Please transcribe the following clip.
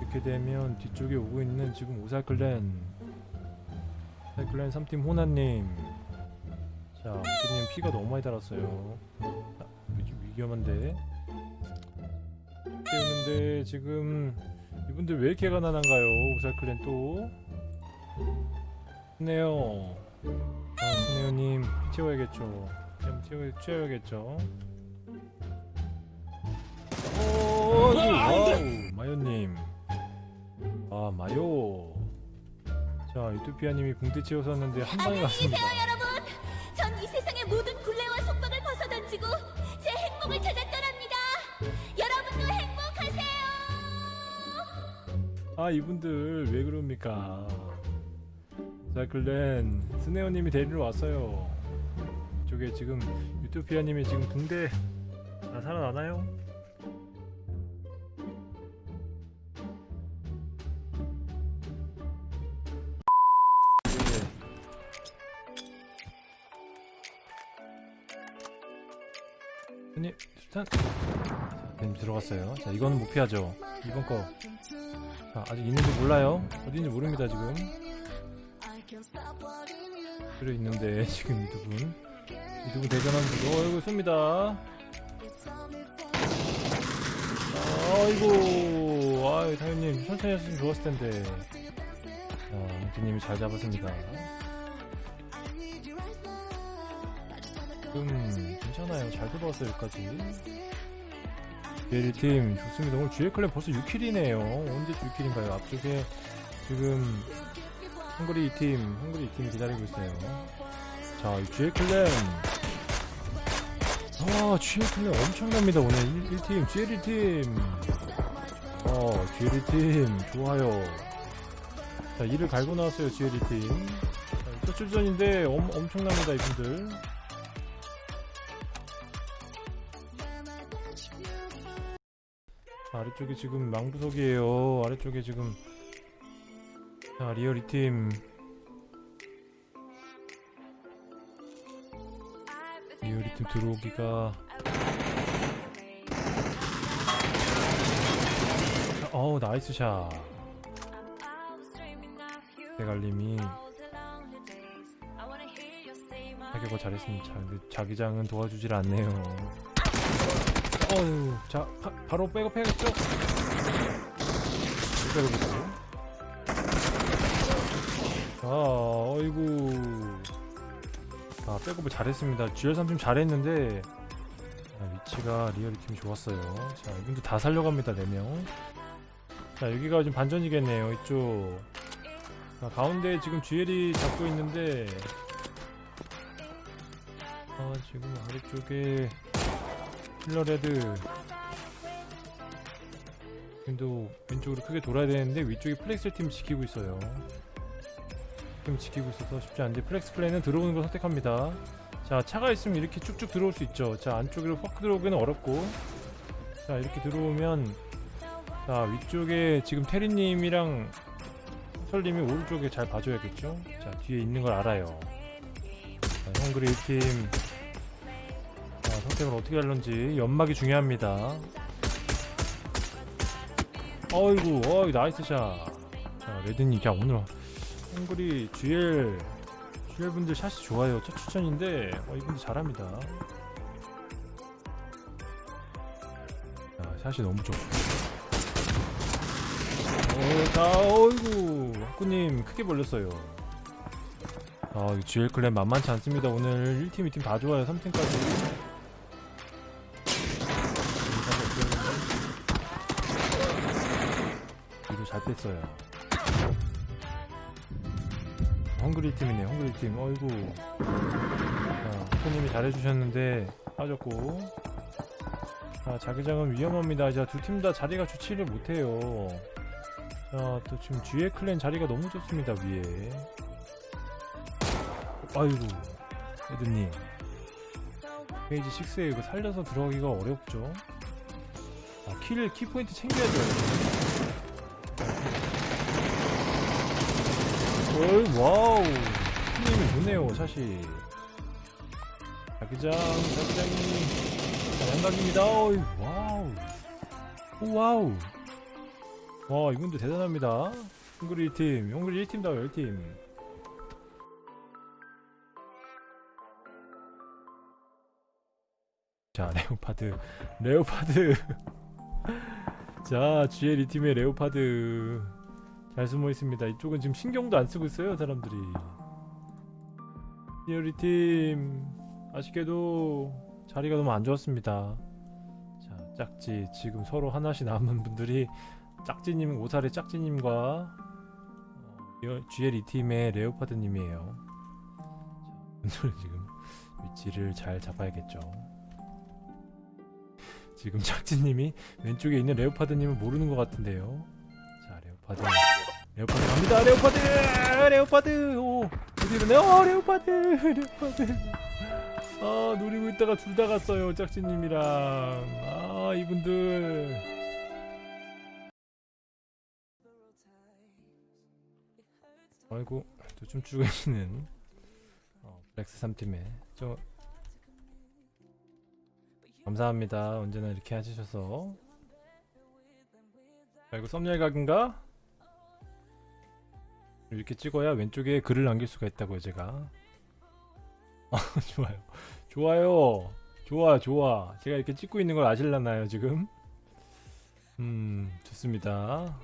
이렇게 되면 뒤쪽에 오고 있는 지금 오살클랜. 오살클랜 3팀 호나님. 자 무드님 피가 너무 많이 달았어요. 자, 위- 위험한데. 때우는데 지금 이분들 왜 이렇게 가난한가요? 오살클랜 또. 스네어. 아 스네어님 피 채워야겠죠 좀 채워, 채워야겠죠. 오 와우 마요님. 아 마요. 자 유토피아님이 붕대 채워서는데 한 방에 갔습니다. 여러분, 전 이 세상의 모든 굴레와 속박을 벗어던지고 제 행복을 찾아 떠납니다. 여러분도 행복하세요. 아 이분들 왜 그럽니까? 자클랜 스네어님이 데리러 왔어요 저게 지금 유토피아님이 지금 붕대 다 살아나나요? 일단 네, 들어갔어요 자 이거는 못 피하죠 이번 거 자, 아직 있는지 몰라요. 어딘지 모릅니다, 지금. 그래 있는데, 지금 이두 분. 이두분 어, 이거 쏩니다. 아이고, 아유, 타요님, 천천히 했으면 좋았을 텐데. 자, 앙티님이 잘 잡았습니다. 음, 괜찮아요. 잘 들어왔어요, 여기까지. 베리팀 좋습니다. 오늘 GL 클랜 벌써 6킬이네요. 언제 6킬인가요? 앞쪽에 지금 헝그리 2팀, 헝그리 2팀이 기다리고 있어요. 자, 이 GL 클랜. 아, GL 클랜 엄청납니다. 오늘 1, 팀 GL 1팀. 어, GL 1팀. 좋아요. 자, 이를 갈고 나왔어요, GL 2팀. 첫 출전인데 엄, 엄청납니다, 이분들. 아래쪽에 지금 망부석이에요. 아래쪽에 지금 자 리얼 이팀 이팀 들어오기가 자, 어우 나이스 샷 대갈림이 타격을 잘했습니다. 자기장은 도와주질 않네요. 어휴, 자, 파, 바로 백업 해야겠죠? 백업이고. 자, 어이구. 아, 백업을 잘했습니다. GL3팀 잘했는데, 아, 위치가 리얼리 팀이 좋았어요. 자, 이분도 다 살려갑니다, 4명. 자, 여기가 지금 반전이겠네요, 이쪽. 자, 가운데 지금 GL이 잡고 있는데, 아, 지금 아래쪽에 힐러레드 지금도 왼쪽으로 크게 돌아야 되는데 위쪽에 플렉스 팀 지키고 있어요 팀 지키고 있어서 쉽지 않은데 플렉스 플레이는 들어오는 걸 선택합니다. 자 차가 있으면 이렇게 쭉쭉 들어올 수 있죠. 자 안쪽으로 확 들어오기는 어렵고. 자 이렇게 들어오면 자 위쪽에 지금 테리님이랑 설님이 오른쪽에 잘 봐줘야겠죠? 자 뒤에 있는 걸 알아요. 자, 헝그리 팀. 자, 선택을 어떻게 할런지 연막이 중요합니다. 어이구, 어이 나이스 샷. 자, 레드님, 야 오늘 헝그리 GL GL 분들 샷이 좋아요. 첫 추천인데 어, 이분들 잘합니다. 자, 샷이 너무 좋아. 어, 자, 어이구, 학구님 크게 벌렸어요. 아, 이 GL 클랜 만만치 않습니다. 오늘 1팀, 2팀 다 좋아요. 3팀까지. 뒤로 잘 뺐어요. 헝그리 팀이네, 헝그리 팀. 어이구. 자, 코님이 잘해주셨는데 빠졌고. 자, 자기장은 위험합니다. 자, 두 팀 다 자리가 좋지를 못해요. 자, 또 지금 뒤에 클랜 자리가 너무 좋습니다, 위에. 아이고, 에드님. 페이지 6에 이거 살려서 들어가기가 어렵죠? 아, 킬, 키포인트 챙겨야죠. 어이, 와우. 힘이 좋네요, 샷이. 자기장 자기장이. 자, 양각입니다. 어이, 와우. 오, 와우. 와 이분도 대단합니다. 헝그리 1팀 헝그리 1팀다 1팀. 자 레오파드 레오파드. 자 GL 2팀의 레오파드 잘 숨어 있습니다. 이쪽은 지금 신경도 안 쓰고 있어요 사람들이. GL 2팀. 아쉽게도 자리가 너무 안 좋았습니다. 자 짝지. 지금 서로 하나씩 남은 분들이 짝지님 오살의 짝지님과 어, GL 2팀의 레오파드님이에요. 자, 분들은 지금 위치를 잘 잡아야겠죠. 지금 짝지님이 왼쪽에 있는 레오파드님을 모르는 것 같은데요. 자, 레오파드. 레오파드 갑니다. 레오파드! 레오파드! 오! 어디로 어, 레오파드! 레오파드! 아, 노리고 있다가 둘 다 갔어요. 짝지님이랑. 아, 이분들. 아이고, 또 춤추고 계시는 어, 블랙스 3팀에 저 감사합니다. 언제나 이렇게 해주셔서. 자, 이거 썸네일 각인가? 이렇게 찍어야 왼쪽에 글을 남길 수가 있다고요, 제가. 아, 좋아요. 좋아요. 좋아, 좋아. 제가 이렇게 찍고 있는 걸 아실라나요, 지금? 음, 좋습니다.